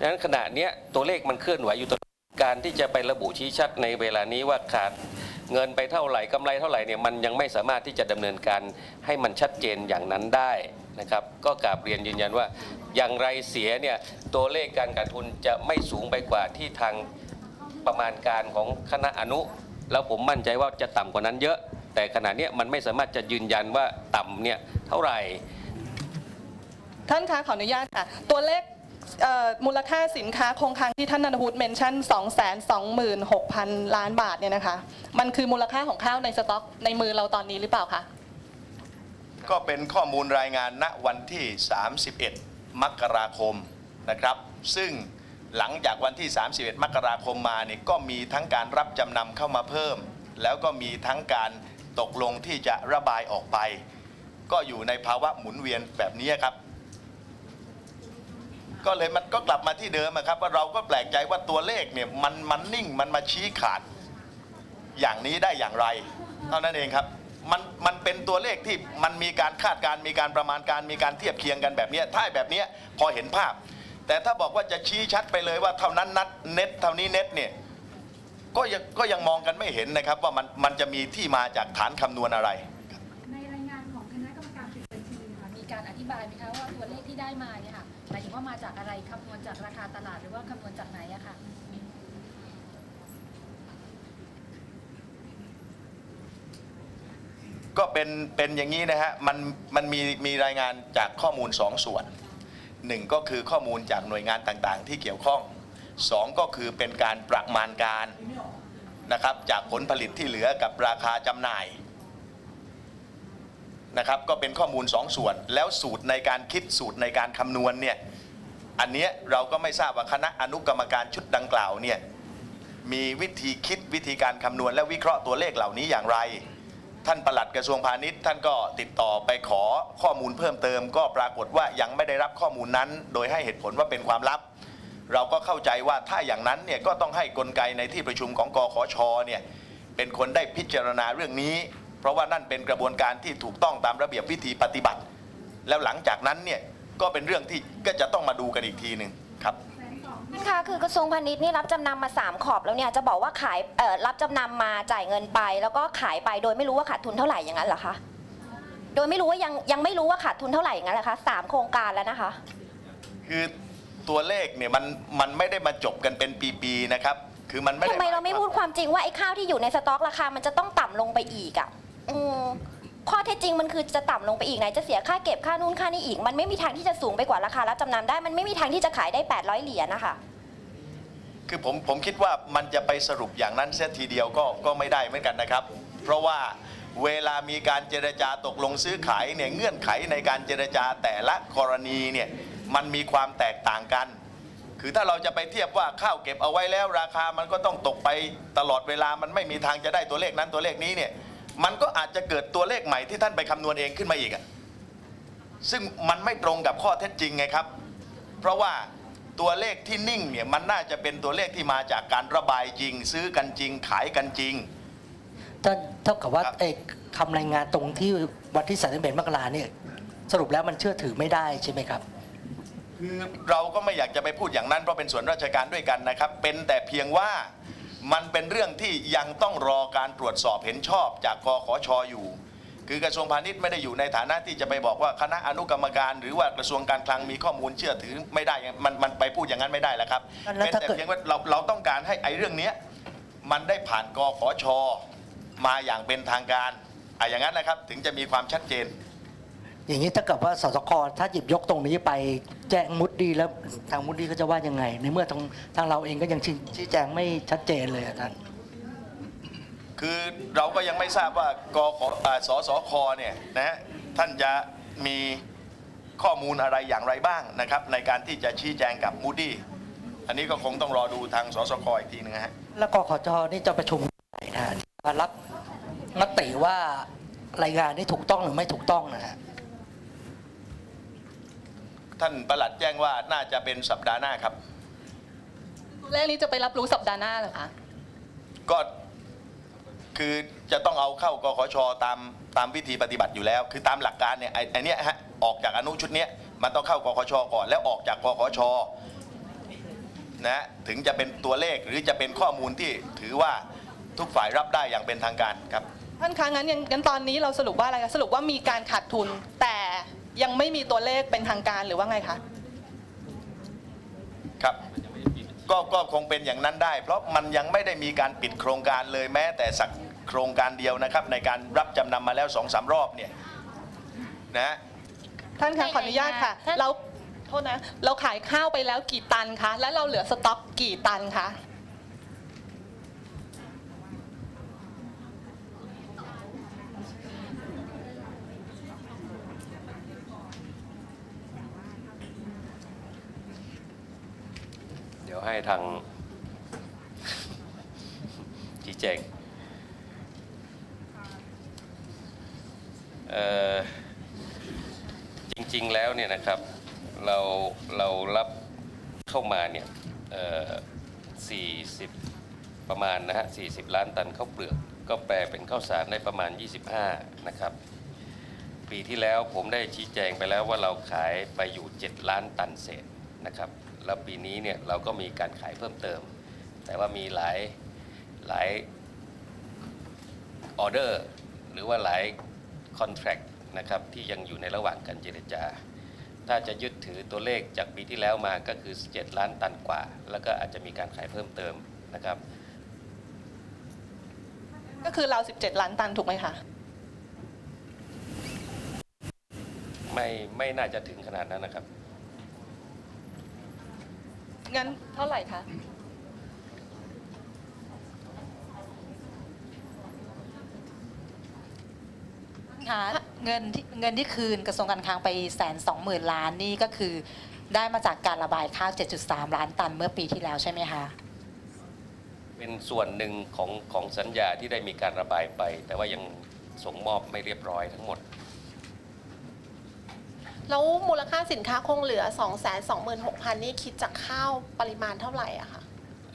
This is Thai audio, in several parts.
ดังนั้นขณะนี้ตัวเลขมันเคลื่อนไหวอยู่ตลอดการที่จะไประบุชี้ชัดในเวลานี้ว่าขาดเงินไปเท่าไหร่กำไรเท่าไหร่เนี่ยมันยังไม่สามารถที่จะดำเนินการให้มันชัดเจนอย่างนั้นได้นะครับ ก็กราบเรียนยืนยันว่า อย่างไรเสียเนี่ยตัวเลขการขาดทุนจะไม่สูงไปกว่าที่ทางประมาณการของคณะอนุ แล้วผมมั่นใจว่าจะต่ำกว่านั้นเยอะ แต่ขณะนี้มันไม่สามารถจะยืนยันว่าต่ำเนี่ยเท่าไหร่ ท่านคะขออนุญาตค่ะตัวเลข เอ่อมูลค่าสินค้าคงคลังที่ท่านนันทวุฒิเมนชั่น 226,000 ล้านบาทเนี่ยนะคะ มันคือมูลค่าของข้าวในสต็อกในมือเราตอนนี้หรือเปล่าคะ ก็เป็นข้อมูลรายงานณวันที่ 31 มกราคมนะครับ ซึ่งหลังจากวันที่ 31 มกราคมมาเนี่ยก็มีทั้งการรับจำนำเข้ามาเพิ่ม แล้วก็มีทั้งการตกลงที่จะระบายออกไป ก็อยู่ในภาวะหมุนเวียนแบบนี้ครับ ก็เลยมันก็กลับมาที่เดิมครับว่าเราก็แปลกใจว่าตัวเลขเนี่ยมันมันนิ่งมันมาชี้ขาด อย่างนี้ได้อย่างไร เท่านั้นเองครับมันมันเป็นตัวเลขที่มันมีการคาดการมีการประมาณการมีการเทียบเคียงกันแบบนี้ถ้าแบบนี้พอเห็นภาพ แต่ถ้าบอกว่าจะชี้ชัดไปเลยว่าเท่านั้นนัดเน็ตเท่านี้เน็ตเนี่ยก็ยังก็ยังมองกันไม่เห็นนะครับว่ามันมันจะมีที่มาจากฐานคำนวณอะไร ในรายงานของคณะกรรมการปิดบัญชีค่ะมีการอธิบายไหมคะว่าตัวเลขที่ได้มาเนี่ยค่ะ หมายถึงว่ามาจากอะไรคำนวณจากราคาตลาดหรือว่าคำนวณจากไหนอะค่ะ ก็เป็นเป็นอย่างนี้นะฮะมันมันมีมีรายงานจากข้อมูลสองส่วนหนึ่งก็คือข้อมูลจากหน่วยงานต่างๆ ที่เกี่ยวข้องสองก็คือเป็นการประมาณการนะครับจากผลผลิตที่เหลือกับราคาจำหน่าย นะครับก็เป็นข้อมูลสองส่วน แล้วสูตรในการคิดสูตรในการคำนวณเนี่ยอันเนี้ยเราก็ไม่ทราบว่าคณะอนุกรรมการชุดดังกล่าวเนี่ยมีวิธีคิดวิธีการคำนวณและวิเคราะห์ตัวเลขเหล่านี้อย่างไร ท่านปลัดกระทรวงพาณิชย์ท่านก็ติดต่อไปขอข้อมูลเพิ่มเติม ก็ปรากฏว่ายังไม่ได้รับข้อมูลนั้น โดยให้เหตุผลว่าเป็นความลับ เราก็เข้าใจว่าถ้าอย่างนั้นเนี่ยก็ต้องให้กลไกในที่ประชุมของกขชเนี่ยเป็นคนได้พิจารณาเรื่องนี้ เพราะว่านั่นเป็นกระบวนการที่ถูกต้องตามระเบียบวิธีปฏิบัติ แล้วหลังจากนั้นเนี่ยก็เป็นเรื่องที่ก็จะต้องมาดูกันอีกทีหนึ่งครับท่านคะคือกระทรวงพาณิชย์นี่รับจำนำมา 3 ขอบแล้วเนี่ยจะบอกว่าขายเอ่อรับจำนำมาจ่ายเงินไป แล้วก็ขายไปโดยไม่รู้ว่าขาดทุนเท่าไหร่อย่างนั้นเหรอคะโดยไม่รู้ว่ายังยังไม่รู้ว่าขาดทุนเท่าไหร่อย่างนั้นเหรอคะสามโครงการแล้วนะคะ คือตัวเลขเนี่ยมันมันไม่ได้มาจบกันเป็นปีๆนะครับ คือมันไม่ได้ทำไมเราไม่หยควพูดความจริงว่าไอ้ข้าวที่อยู่ในสต็อกราคามันจะต้องต่ำลงไปอีกอะ อืมข้อเท็จจริงมันคือจะต่ำลงไปอีกไหนจะเสียค่าเก็บค่านู่นค่านี่อีก มันไม่มีทางที่จะสูงไปกว่าราคารับจำนำได้ มันไม่มีทางที่จะขายได้ 800 เหรียญนะคะ คือผมผมคิดว่ามันจะไปสรุปอย่างนั้นเสียทีเดียวก็ก็ไม่ได้เหมือนกันนะครับ เพราะว่าเวลามีการเจรจาตกลงซื้อขายเนี่ยเงื่อนไขในการเจรจาแต่ละกรณีเนี่ยมันมีความแตกต่างกัน คือถ้าเราจะไปเทียบว่าข้าวเก็บเอาไว้แล้วราคามันก็ต้องตกไปตลอดเวลามันไม่มีทางจะได้ตัวเลขนั้นตัวเลขนี้เนี่ย มันก็อาจจะเกิดตัวเลขใหม่ที่ท่านไปคำนวณเองขึ้นมาอีกอะซึ่งมันไม่ตรงกับข้อเท็จจริงไงครับ เพราะว่าตัวเลขที่นิ่งเนี่ยมันน่าจะเป็นตัวเลขที่มาจากการระบายจริง ซื้อกันจริง ขายกันจริง ท่านเท่ากับว่าครับ เอกคำรายงานตรงที่วันที่31มกราเนี่ยสรุปแล้วมันเชื่อถือไม่ได้ใช่ไหมครับคือเราก็ไม่อยากจะไปพูดอย่างนั้นเพราะเป็นส่วนราชการด้วยกันนะครับ เป็นแต่เพียงว่า มันเป็นเรื่องที่ยังต้องรอการตรวจสอบเห็นชอบจากกขชอยู่ คือกระทรวงพาณิชย์ไม่ได้อยู่ในฐานะที่จะไปบอกว่าคณะอนุกรรมการ หรือว่ากระทรวงการคลังมีข้อมูลเชื่อถือไม่ได้มันมันไปพูดอย่างนั้นไม่ได้แล้วครับแล้วเป็นถ้าแต่เกิด เพียงว่าเราเราต้องการให้ไอ้เรื่องเนี้ยมันได้ผ่านกขชมาอย่างเป็นทางการอะอย่างนั้นนะครับถึงจะมีความชัดเจน อย่างนี้ถ้าเกิดว่าสสคถ้าหยิบยกตรงนี้ไปแจ้งมุดดีแล้วทางมุดดีก็จะว่ายังไง ในเมื่อทางทางเราเองก็ยังชี้ชแจงไม่ชัดเจนเลยท่านคือเราก็ยังไม่ทราบว่ากขอ่าสสคเนี่ยนะฮะท่านจะมีข้อมูลอะไรอย่างไรบ้างนะครับ ในการที่จะชี้แจงกับมูดี้อันนี้ก็คงต้องรอดูทางสสคอีกทีหนึงฮะแล้วกขจนี่จะประชุมไหนนะฮะรับมติว่ารายงานนี้ถูกต้องหรือไม่ถูกต้องนะฮะ ท่านประหลัดแจ้งว่าน่าจะเป็นสัปดาห์หน้าครับ ตัวเลขนี้จะไปรับรู้สัปดาห์หน้าเหรอคะ ก็คือจะต้องเอาเข้ากขชตามตามวิธีปฏิบัติอยู่แล้ว คือตามหลักการเนี่ยไอ้ไอ้เนี้ยฮะออกจากอนุชุดเนี้ยมันต้องเข้ากขชก่อน แล้วออกจากกขชนะถึงจะเป็นตัวเลขหรือจะเป็นข้อมูลที่ถือว่าทุกฝ่ายรับได้อย่างเป็นทางการครับ ท่านคะงั้นยังงั้นตอนนี้เราสรุปว่าอะไรคะสรุปว่ามีการขาดทุน แต่ ยังไม่มีตัวเลขเป็นทางการหรือว่าไงคะ ครับก็ก็คงเป็นอย่างนั้นได้ เพราะมันยังไม่ได้มีการปิดโครงการเลยแม้แต่สักโครงการเดียวนะครับ ในการรับจำนำมาแล้วสองสามรอบเนี่ยนะท่านคะขออนุญาตค่ะท่านเราโทษนะ เราขายข้าวไปแล้วกี่ตันคะ แล้วเราเหลือสต็อกกี่ตันคะ ยวให้ทางชี้แจงจริงๆแล้วเนี่ยนะครับเราเรารับเข้ามาเนี่ยเอ่อ40 ประมาณนะฮะ 40 ล้านตันข้าวเปลือก ก็แปลเป็นข้าวสารได้ประมาณ 25 นะครับ ปีที่แล้วผมได้ชี้แจงไปแล้วว่าเราขายไปอยู่ 7 ล้านตันเศษนะครับ แล้วปีนี้เนี่ยเราก็มีการขายเพิ่มเติม แต่ว่ามีหลายหลายออเดอร์หรือว่าหลายคอนแท c t นะครับที่ยังอยู่ในระหว่างการเจรจา ถ้าจะยึดถือตัวเลขจากปีที่แล้วมาก็คือ 7 ล้านตันกว่า แล้วก็อาจจะมีการขายเพิ่มเติมนะครับ ก็คือเรา 17 ล้านตันถูกไหมคะไม่ไม่น่าจะถึงขนาดนั้นนะครับ งั้นเท่าไหร่คะคะเงินที่เงินที่คืนกระทรวงการคลังไปแสนสองหมื่นล้านนี่ก็คือ ได้มาจากการระบายข้าว 7.3 ล้านตันเมื่อปีที่แล้วใช่ไหมคะ เป็นส่วนหนึ่งของของสัญญาที่ได้มีการระบายไป แต่ว่ายังส่งมอบไม่เรียบร้อยทั้งหมด แล้วมูลค่าสินค้าคงเหลือ 2 2 6 0 0 0 นี่คิดจากข้าวปริมาณเท่าไหร่อะคะ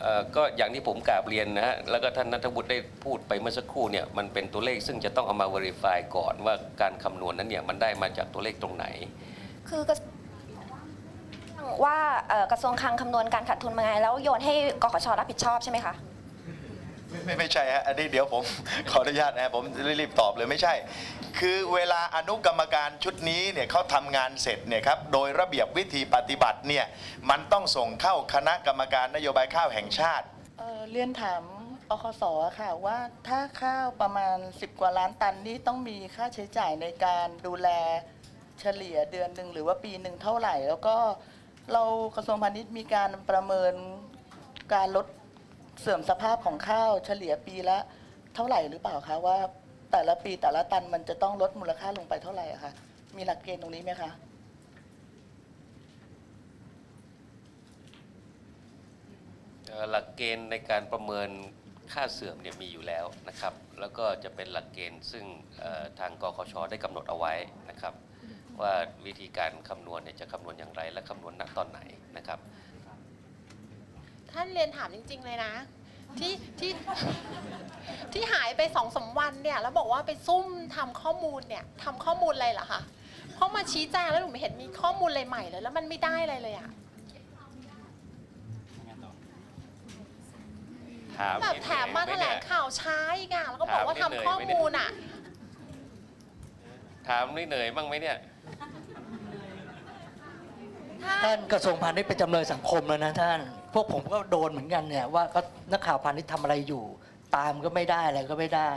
เอ่อก็อย่างที่ผมกราบเรียนนะฮะ แล้วก็ท่านนัทวุฒิได้พูดไปเมื่อสักครู่เนี่ย มันเป็นตัวเลขซึ่งจะต้องเอามา verify ก่อนว่าการคำนวณนั้นเนี่ยมันได้มาจากตัวเลขตรงไหน คือกระว่าเอ่อกระทรวงคลังคำนวณการขาดทุนมาไง แล้วโยนให้กขชรับผิดชอบใช่ไหมคะ ไม่ไม่ใช่ฮะอันนี้เดี๋ยวผม ขออนุญาตนะฮะผมรีบตอบเลยไม่ใช่ คือเวลาอนุกรรมการชุดนี้เนี่ยเขาทำงานเสร็จเนี่ยครับโดยระเบียบวิธีปฏิบัติเนี่ยมันต้องส่งเข้าคณะกรรมการนโยบายข้าวแห่งชาติ เอ่อเรียนถามอคสค่ะว่าถ้าข้าวประมาณ 10 กว่าล้านตันนี่ต้องมีค่าใช้จ่ายในการดูแลเฉลี่ยเดือนหนึ่งหรือว่าปีหนึ่งเท่าไหร่ แล้วก็เรากระทรวงพาณิชย์มีการประเมินการลด เสื่อมสภาพของข้าวเฉลี่ยปีละเท่าไหร่หรือเปล่าคะว่า แต่ละปีแต่ละตันมันจะต้องลดมูลค่าลงไปเท่าไหร่อะคะมีหลักเกณฑ์ตรงนี้ไหมคะหลักเกณฑ์ในการประเมินค่าเสื่อมเนี่ยมีอยู่แล้วนะครับ แล้วก็จะเป็นหลักเกณฑ์ซึ่งทางกคชได้กำหนดเอาไว้นะครับ ว่าวิธีการคำนวณเนี่ยจะคำนวณอย่างไรและคำนวณณตอนไหนนะครับ ท่านเรียนถามจริง ๆ เลยนะ ที่ที่ที่หายไปสองสามวันเนี่ย แล้วบอกว่าไปซุ่มทำข้อมูลเนี่ยทำข้อมูลอะไรเหรอคะเพราะมาชี้แจงแล้วหนูไม่เห็นมีข้อมูลอะไรใหม่เลยแล้วมันไม่ได้อะไรเลยอะถามแบบนิดแถมมาหแถน่อยลไหเนี่งยข่าวช้าอีกอะแล้วก็บอกว่าถามทำนิดหน่อยข้อไหมเนี่ยมูลอะถามนิดเหนื่อยบ้างไหมเนี่ยท่านกระทรวงพาณิชย์เป็นจำเลยสังคมแล้วนะท่าน พวกผมก็โดนเหมือนกันเนี่ยว่าก็นักข่าวพาณิชย์ทำอะไรอยู่ ตามก็ไม่ได้อะไรก็ไม่ได้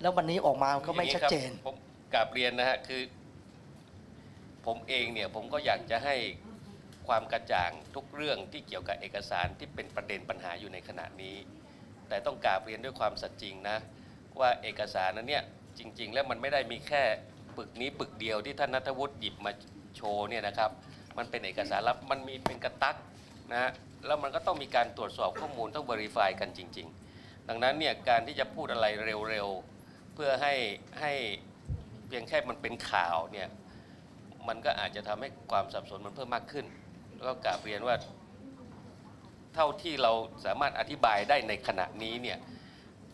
แล้ววันนี้ออกมาก็ไม่ชัดเจนอย่างครับผมกราบเรียนนะฮะคือ ผมเองเนี่ยผมก็อยากจะให้ความกระจ่างทุกเรื่องที่เกี่ยวกับเอกสารที่เป็นประเด็นปัญหาอยู่ในขณะนี้ แต่ต้องกราบเรียนด้วยความสัตย์จริงนะ ว่าเอกสารนั้นเนี่ยจริง ๆ แล้วมันไม่ได้มีแค่ปึกนี้ปึกเดียวที่ท่านนัทวุฒิหยิบมาโชว์เนี่ยนะครับ มันเป็นเอกสารลับมันมีเป็นกระตัก นะฮะแล้วมันก็ต้องมีการตรวจสอบข้อมูลต้อง verify กันจริง ๆ ดังนั้นเนี่ยการที่จะพูดอะไรเร็วๆ เพื่อให้ให้เพียงแค่มันเป็นข่าวเนี่ยมันก็อาจจะทำให้ความสับสนมันเพิ่มมากขึ้นแล้วก็กราบเรียนว่าเท่าที่เราสามารถอธิบายได้ในขณะนี้เนี่ย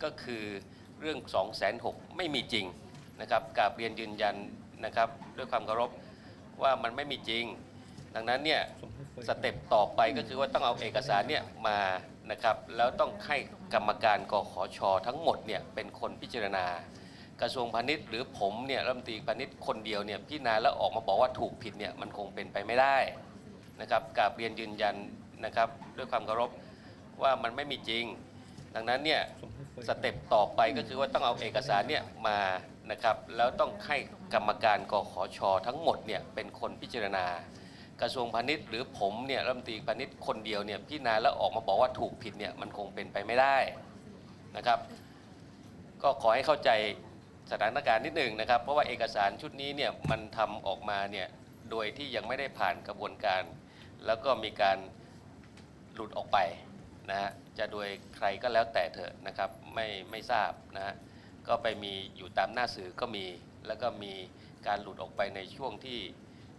ก็คือเรื่อง 2 6 0 0 0ไม่มีจริงนะครับกราบเรียนยืนยันนะครับด้วยความเคารพว่ามันไม่มีจริง ดังนั้นเนี่ย สเต็ปต่อไปก็คือว่าต้องเอาเอกสารเนี่ยมานะครับแล้วต้องให้กรรมการกขชทั้งหมดเนี่ยเป็นคนพิจารณา กระทรวงพาณิชย์หรือผมเนี่ยรัฐมนตรีพาณิชย์คนเดียวเนี่ยพิจารณาแล้วออกมาบอกว่าถูกผิดเนี่ยมันคงเป็นไปไม่ได้นะครับกาบเรียนยืนยันนะครับด้วยความเคารพว่ามันไม่มีจริง ดังนั้นเนี่ยสเต็ปต่อไปก็คือว่าต้องเอาเอกสารเนี่ยมานะครับแล้วต้องให้กรรมการกขชทั้งหมดเนี่ยเป็นคนพิจารณา กระทรวงพาณิชย์หรือผมเนี่ยรัฐมนตรีพาณิชย์คนเดียวเนี่ยพิจารณาแล้วออกมาบอกว่าถูกผิดเนี่ยมันคงเป็นไปไม่ได้นะครับ ก็ขอให้เข้าใจสถานการณ์นิดหนึ่งนะครับ เพราะว่าเอกสารชุดนี้เนี่ยมันทำออกมาเนี่ยโดยที่ยังไม่ได้ผ่านกระบวนการ แล้วก็มีการหลุดออกไปนะฮะจะโดยใครก็แล้วแต่เถอะนะครับไม่ไม่ทราบนะฮะก็ไปมีอยู่ตามหน้าสื่อก็มี แล้วก็มีการหลุดออกไปในช่วงที่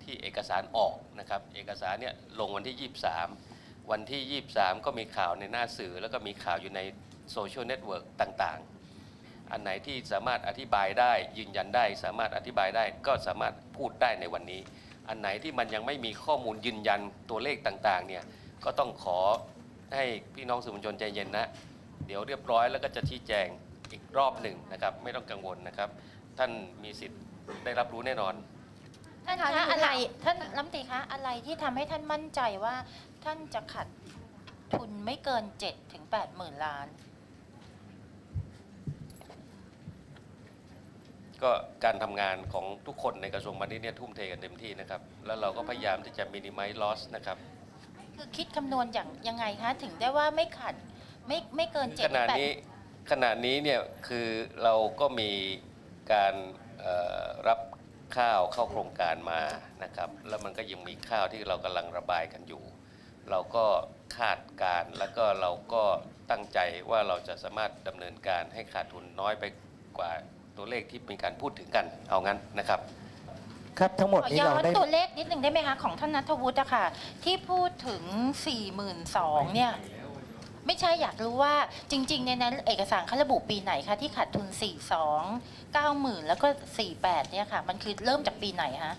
ที่เอกสารออกนะครับ เอกสารเนี่ยลงวันที่ 23 วันที่ 23 ก็มีข่าวในหน้าสื่อ แล้วก็มีข่าวอยู่ในโซเชียลเน็ตเวิร์กต่างๆ อันไหนที่สามารถอธิบายได้ยืนยันได้ สามารถอธิบายได้ก็สามารถพูดได้ในวันนี้ อันไหนที่มันยังไม่มีข้อมูลยืนยันตัวเลขต่างๆเนี่ยก็ต้องขอให้พี่น้องสื่อมวลชนใจเย็นนะ เดี๋ยวเรียบร้อยแล้วก็จะชี้แจงอีกรอบหนึ่งนะครับ ไม่ต้องกังวลนะครับ ท่านมีสิทธิ์ได้รับรู้แน่นอน ท่านคะอะไรท่านรัฐมนตรีคะอะไรที่ทำให้ท่านมั่นใจว่าท่านจะขัดทุนไม่เกิน7ถึง8หมื่นล้าน ก็การทำงานของทุกคนในกระทรวงพาณิชย์เนี่ยทุ่มเทกันเต็มที่นะครับ แล้วเราก็พยายามที่จะ minimize loss นะครับ คือคิดคำนวณอย่างยังไงคะถึงได้ว่าไม่ขัดไม่ไม่เกิน7ขณะถึง8นี้ขณะนี้เนี่ยคือเราก็มีการเอ่อรับ ข้าวเข้าโครงการมานะครับ แล้วมันก็ยังมีข้าวที่เรากำลังระบายกันอยู่ เราก็คาดการณ์แล้วก็เราก็ตั้งใจว่าเราจะสามารถดำเนินการให้ขาดทุนน้อยไปกว่าตัวเลขที่มีการพูดถึงกันเอางั้นนะครับครับทั้งหมดขอนี้ย้อเรานได้ตัวเลขนิดหนึ่งได้ไหมคะของท่านนัทวุฒิอะค่ะที่พูดถึง 4 2 0 0 0เนี่ย ไม่ใช่อยากรู้ว่าจริงๆในนั้นเอกสารเขาระบุปีไหนคะที่ขาดทุน 42 90,000แล้วก็ 48เนี่ยค่ะ มันคือเริ่มจากปีไหนคะ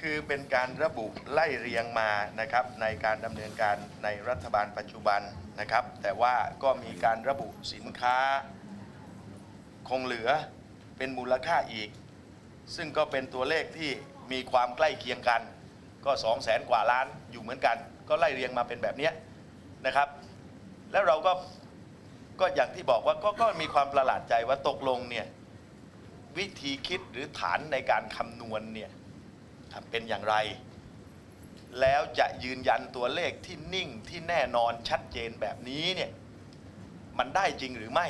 คือเป็นการระบุไล่เรียงมานะครับในการดำเนินการในรัฐบาลปัจจุบันนะครับ แต่ว่าก็มีการระบุสินค้า คงเหลือเป็นมูลค่าอีก ซึ่งก็เป็นตัวเลขที่มีความใกล้เคียงกัน ก็2 0 0แสนกว่าล้านอยู่เหมือนกัน ก็ไล่เรียงมาเป็นแบบเนี้ยนะครับ แล้วเราก็ก็อย่างที่บอกว่าก็ก็มีความประหลาดใจว่าตกลงเนี่ยวิธีคิดหรือฐานในการคำนวณเนี่ยเป็นอย่างไร แล้วจะยืนยันตัวเลขที่นิ่งที่แน่นอนชัดเจนแบบนี้เนี่ยมันได้จริงหรือไม่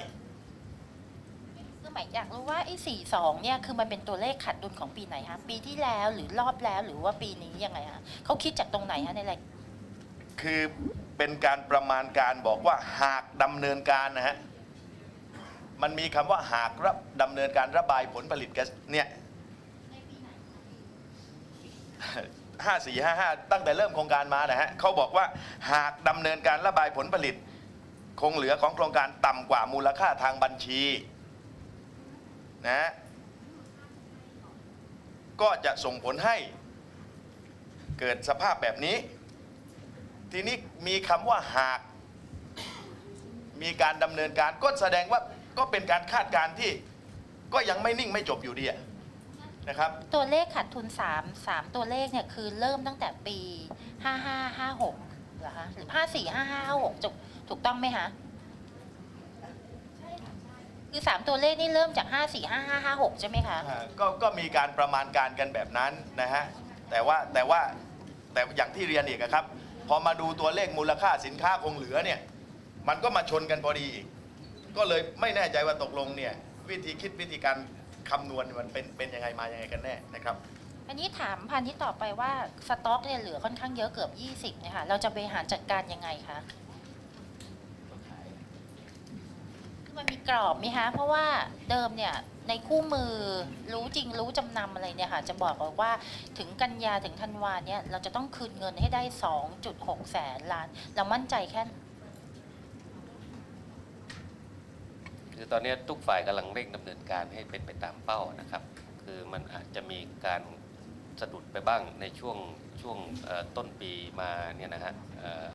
คือหมายอยากรู้ว่าไอ้42เนี่ยคือมันเป็นตัวเลขขาดดุลของปีไหนคะปีที่แล้วหรือรอบแล้วหรือว่าปีนี้ยังไงคะเขาคิดจากตรงไหนคะในรายคือ เป็นการประมาณการบอกว่าหากดำเนินการนะฮะมันมีคำว่าหากรับดำเนินการระบายผลผลิตแก๊สเนี่ยห้าสี่ห้าห้าตั้งแต่เริ่มโครงการมานะฮะเขาบอกว่าหากดำเนินการระบายผลผลิต คงเหลือของโครงการต่ำกว่ามูลค่าทางบัญชีนะฮะก็จะส่งผลให้เกิดสภาพแบบนี้ ทีนี้มีคำว่าหาก มีการดำเนินการก็แสดงว่าก็เป็นการคาดการณ์ที่ก็ยังไม่นิ่งไม่จบอยู่ดีอะนะครับ ตัวเลขขาดทุน3 3ตัวเลขเนี่ยคือเริ่มตั้งแต่ปี 5556เหรอคะหรือ 54 5556ถูกถูกต้องไหมคะคือ 3 ตัวเลขนี่เริ่มจาก 54 5556 ใช่ไหมคะ อ่าก็ก็มีการประมาณการกันแบบนั้นนะฮะแต่ว่าแต่ว่าแต่อย่างที่เรียนอีกอะครับ พอมาดูตัวเลขมูลค่าสินค้าคงเหลือเนี่ย มันก็มาชนกันพอดีอีก ก็เลยไม่แน่ใจว่าตกลงเนี่ยวิธีคิดวิธีการคำนวณมันเป็นเป็นยังไงมายังไงกันแน่นะครับ อันนี้ถามพันที่ต่อไปว่าสต็อกเนี่ยเหลือค่อนข้างเยอะเกือบ 20เนี่ยค่ะเราจะบริหารจัดการยังไงคะคือมันมีกรอบไหมคะเพราะว่าเดิมเนี่ย ในคู่มือรู้จริงรู้จำนำอะไรเนี่ยค่ะจะบอกว่าถึงกันยาถึงธันวาเนี่ยเราจะต้องคืนเงินให้ได้ 2.6 แสนล้าน เรามั่นใจแค่คือตอนนี้ทุกฝ่ายกำลังเร่งดำเนินการให้เป็นไปตามเป้านะครับ คือมันอาจจะมีการสะดุดไปบ้างในช่วงช่วงต้นปีมาเนี่ยนะฮะ